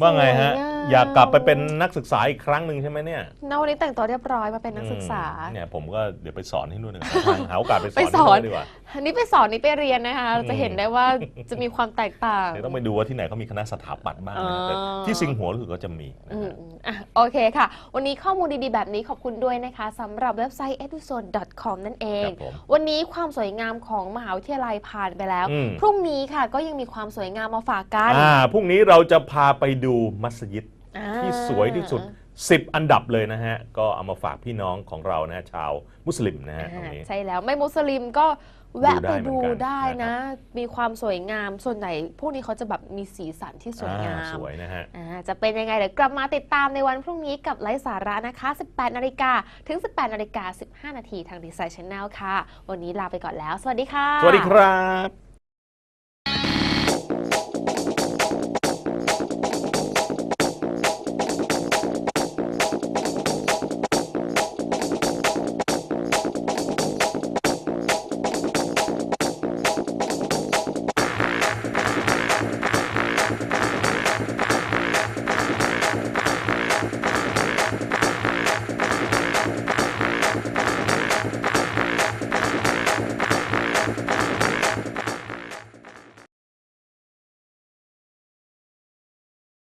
ว่าไงฮะ สวยง อยากกลับไปเป็นนักศึกษาอีกครั้งหนึ่งใช่ไหมเนี่ยนาวันนี้แต่งตัวเรียบร้อยมาเป็นนักศึกษา อืมเนี่ยผมก็เดี๋ยวไปสอนที่นู่นดีกว่าทางหาโอกาสไปสอนไปที่สอนนู่นดีกว่า อันนี้ไปสอนนี่ไปเรียนนะคะเราจะเห็นได้ว่าจะมีความแตกต่าง เดี๋ยวต้องไปดูว่าที่ไหนเขามีคณะสถาปัตย์บ้างนะแต่อ๋อ ที่สิงห์หัวรู้สึกก็จะมีนะอืมฮะอะโอเคค่ะ วันนี้ข้อมูลดีๆ แบบนี้ขอบคุณด้วยนะคะสำหรับเว็บไซต์ eduzone.com นั่นเอง ครับผมวันนี้ความสวยงามของมหาวิทยาลัยผ่านไปแล้ว อืม พรุ่งนี้ค่ะก็ยังมีความสวยงามมาฝากกัน อ่าพรุ่งนี้เราจะพาไปดูมัสยิดอ่า ที่สวยที่สุด 10 อันดับเลยนะฮะ ก็เอามาฝากพี่น้องของเรานะฮะชาวมุสลิมนะฮะตรงอ่านี้ใช่แล้วไม่มุสลิมก็แวะดูได้ไปดูเหมือนกันได้นะนะ มีความสวยงามส่วนใหญ่พวกนี้เขาจะแบบมีสีสันที่สวยงาอ่ามสวยนะฮะอ่าจะเป็นยังไงเดี๋ยวกลับมาติดตามในวันพรุ่งนี้กับไลฟ์สาระนะคะ 18 นาฬิกาถึง 18 นาฬิกา 15 นาทีทางดีไซน์ช n แนลค่ะ วันนี้ลาไปก่อนแล้ว สวัสดีค่ะ สวัสดีครับ